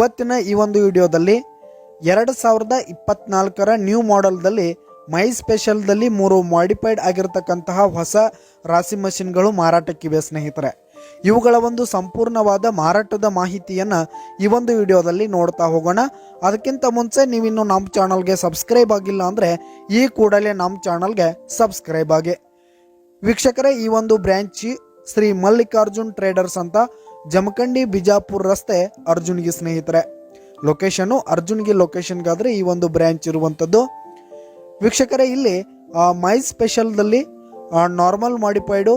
ಇವತ್ತಿನ ಈ ಒಂದು ವಿಡಿಯೋದಲ್ಲಿ ಎರಡು ಸಾವಿರದ ಇಪ್ಪತ್ನಾಲ್ಕರ ನ್ಯೂ ಮಾಡೆಲ್ದಲ್ಲಿ ಮೈ ಸ್ಪೆಷಲ್ದಲ್ಲಿ ಮೂರು ಮಾಡಿಫೈಡ್ ಆಗಿರತಕ್ಕಂತಹ ಹೊಸ ರಾಶಿ ಮಷಿನ್ಗಳು ಮಾರಾಟಕ್ಕಿವೆ ಸ್ನೇಹಿತರೆ. ಇವುಗಳ ಒಂದು ಸಂಪೂರ್ಣವಾದ ಮಾರಾಟದ ಮಾಹಿತಿಯನ್ನು ಈ ಒಂದು ವಿಡಿಯೋದಲ್ಲಿ ನೋಡ್ತಾ ಹೋಗೋಣ. ಅದಕ್ಕಿಂತ ಮುಂಚೆ ನೀವಿನ್ನು ನಮ್ಮ ಚಾನಲ್ಗೆ ಸಬ್ಸ್ಕ್ರೈಬ್ ಆಗಿಲ್ಲ ಅಂದರೆ ಈ ಕೂಡಲೇ ನಮ್ಮ ಚಾನಲ್ಗೆ ಸಬ್ಸ್ಕ್ರೈಬ್ ಆಗಿ. ವೀಕ್ಷಕರೇ, ಈ ಒಂದು ಬ್ರ್ಯಾಂಚಿ ಶ್ರೀ ಮಲ್ಲಿಕಾರ್ಜುನ್ ಟ್ರೇಡರ್ಸ್ ಅಂತ ಜಮಖಂಡಿ ಬಿಜಾಪುರ್ ರಸ್ತೆ ಅರ್ಜುನ್ಗೆ ಸ್ನೇಹಿತರೆ. ಲೊಕೇಶನ್ನು ಅರ್ಜುನ್ಗೆ ಲೊಕೇಶನ್ಗಾದರೆ ಈ ಒಂದು ಬ್ರ್ಯಾಂಚ್ ಇರುವಂಥದ್ದು ವೀಕ್ಷಕರೇ, ಇಲ್ಲಿ ಮೈ ಸ್ಪೆಷಲ್ದಲ್ಲಿ normal modified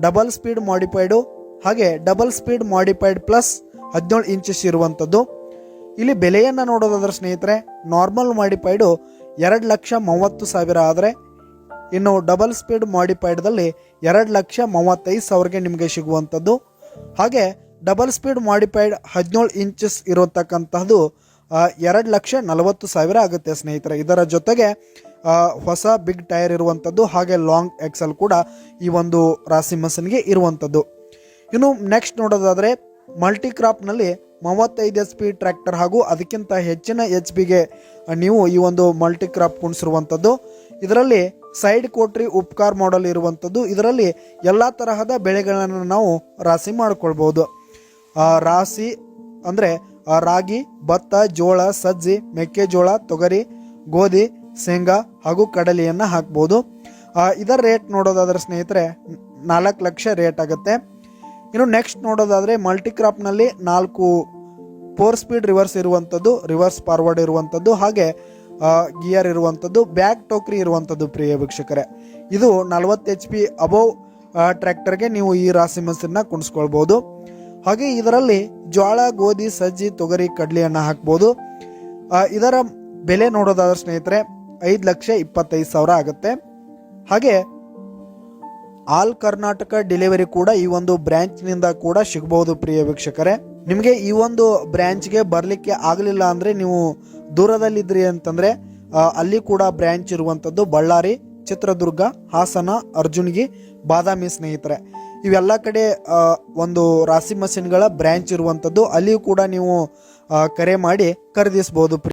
double speed modified ಹಾಗೆ ಡಬಲ್ ಸ್ಪೀಡ್ ಮಾಡಿಫೈಡ್ ಪ್ಲಸ್ ಹದಿನೇಳು ಇಂಚಸ್ ಇರುವಂಥದ್ದು ಇಲ್ಲಿ ಬೆಲೆಯನ್ನು ನೋಡೋದಾದ್ರೆ ಸ್ನೇಹಿತರೆ ನಾರ್ಮಲ್ ಮಾಡಿಫೈಡು ಎರಡು ಲಕ್ಷ ಮೂವತ್ತು ಸಾವಿರ ಆದರೆ, ಇನ್ನು ಡಬಲ್ ಸ್ಪೀಡ್ ಮಾಡಿಫೈಡ್ದಲ್ಲಿ ಎರಡು ಲಕ್ಷ ಮೂವತ್ತೈದು ಸಾವಿರಗೆ ನಿಮಗೆ ಸಿಗುವಂಥದ್ದು ಹಾಗೆ ಡಬಲ್ ಸ್ಪೀಡ್ ಮಾಡಿಫೈಡ್ ಹದಿನೇಳು ಇಂಚಸ್ ಇರತಕ್ಕಂತಹದ್ದು ಎರಡು ಲಕ್ಷ ನಲವತ್ತು ಸಾವಿರ ಆಗುತ್ತೆ ಸ್ನೇಹಿತರೆ. ಇದರ ಜೊತೆಗೆ ಹೊಸ ಬಿಗ್ ಟೈರ್ ಇರುವಂಥದ್ದು ಹಾಗೆ ಲಾಂಗ್ ಎಕ್ಸೆಲ್ ಕೂಡ ಈ ಒಂದು ರಾಸಿ ಮಸನ್ಗೆ ಇರುವಂಥದ್ದು ಇನ್ನು ನೆಕ್ಸ್ಟ್ ನೋಡೋದಾದರೆ ಮಲ್ಟಿ ಕ್ರಾಪ್ನಲ್ಲಿ ಮೂವತ್ತೈದು ಎಚ್ ಪಿ ಟ್ರ್ಯಾಕ್ಟರ್ ಹಾಗೂ ಅದಕ್ಕಿಂತ ಹೆಚ್ಚಿನ ಎಚ್ ಪಿಗೆ ನೀವು ಈ ಒಂದು ಮಲ್ಟಿ ಕ್ರಾಪ್ ಕುಣಿಸಿರುವಂಥದ್ದು. ಇದರಲ್ಲಿ ಸೈಡ್ ಕೋಟ್ರಿ ಉಪ್ಕಾರ್ ಮಾಡಲ್ ಇರುವಂಥದ್ದು. ಇದರಲ್ಲಿ ಎಲ್ಲ ತರಹದ ಬೆಳೆಗಳನ್ನು ನಾವು ರಾಶಿ ಮಾಡಿಕೊಳ್ಬೋದು. ರಾಶಿ ಅಂದರೆ ರಾಗಿ, ಭತ್ತ, ಜೋಳ, ಸಜ್ಜಿ, ಮೆಕ್ಕೆಜೋಳ, ತೊಗರಿ, ಗೋಧಿ, ಶೇಂಗಾ ಹಾಗೂ ಕಡಲೆಯನ್ನು ಹಾಕ್ಬೋದು. ಇದರ ರೇಟ್ ನೋಡೋದಾದ್ರೆ ಸ್ನೇಹಿತರೆ, ನಾಲ್ಕು ಲಕ್ಷ ರೇಟ್ ಆಗುತ್ತೆ. ಇನ್ನು ನೆಕ್ಸ್ಟ್ ನೋಡೋದಾದರೆ ಮಲ್ಟಿ ಕ್ರಾಪ್ನಲ್ಲಿ ನಾಲ್ಕು ಫೋರ್ ಸ್ಪೀಡ್ ರಿವರ್ಸ್ ಇರುವಂಥದ್ದು ರಿವರ್ಸ್ ಫಾರ್ವರ್ಡ್ ಇರುವಂಥದ್ದು, ಹಾಗೆ ಗಿಯರ್ ಇರುವಂಥದ್ದು ಬ್ಯಾಕ್ ಟೋಕ್ರಿ ಇರುವಂಥದ್ದು ಪ್ರಿಯ ವೀಕ್ಷಕರೇ. ಇದು ನಲವತ್ತು ಎಚ್ ಪಿ ಅಬೋವ್ ಟ್ರ್ಯಾಕ್ಟರ್ಗೆ ನೀವು ಈ ರಾಸಿ ಮಸಿನ ಕುಣಿಸ್ಕೊಳ್ಬೋದು. ಹಾಗೆ ಇದರಲ್ಲಿ ಜೋಳ ಗೋಧಿ, ಸಜ್ಜಿ, ತೊಗರಿ, ಕಡ್ಲಿಯನ್ನು ಹಾಕ್ಬೋದು. ಇದರ ಬೆಲೆ ನೋಡೋದಾದ್ರೆ ಸ್ನೇಹಿತರೆ, ಐದು ಲಕ್ಷ ಇಪ್ಪತ್ತೈದು ಸಾವಿರ ಆಗುತ್ತೆ. ಹಾಗೆ ಆಲ್ ಕರ್ನಾಟಕ ಡೆಲಿವರಿ ಕೂಡ ಈ ಒಂದು ಬ್ರ್ಯಾಂಚ್ನಿಂದ ಕೂಡ ಸಿಗಬಹುದು ಪ್ರಿಯ ವೀಕ್ಷಕರೇ. ನಿಮಗೆ ಈ ಒಂದು ಬ್ರ್ಯಾಂಚ್ಗೆ ಬರಲಿಕ್ಕೆ ಆಗಲಿಲ್ಲ ಅಂದರೆ ನೀವು ದೂರದಲ್ಲಿದ್ರಿ ಅಂತಂದರೆ ಅಲ್ಲಿ ಕೂಡ ಬ್ರ್ಯಾಂಚ್ ಇರುವಂಥದ್ದು ಬಳ್ಳಾರಿ, ಚಿತ್ರದುರ್ಗ, ಹಾಸನ, ಅರ್ಜುನ್ಗಿ ಬಾದಾಮಿ ಸ್ನೇಹಿತರೆ. ಇವೆಲ್ಲ ಕಡೆ ಒಂದು ರಾಸಿ ಮಷಿನ್ಗಳ ಬ್ರ್ಯಾಂಚ್ ಇರುವಂಥದ್ದು ಅಲ್ಲಿಯೂ ಕೂಡ ನೀವು ಕರೆ ಮಾಡಿ ಖರೀದಿಸ್ಬೋದು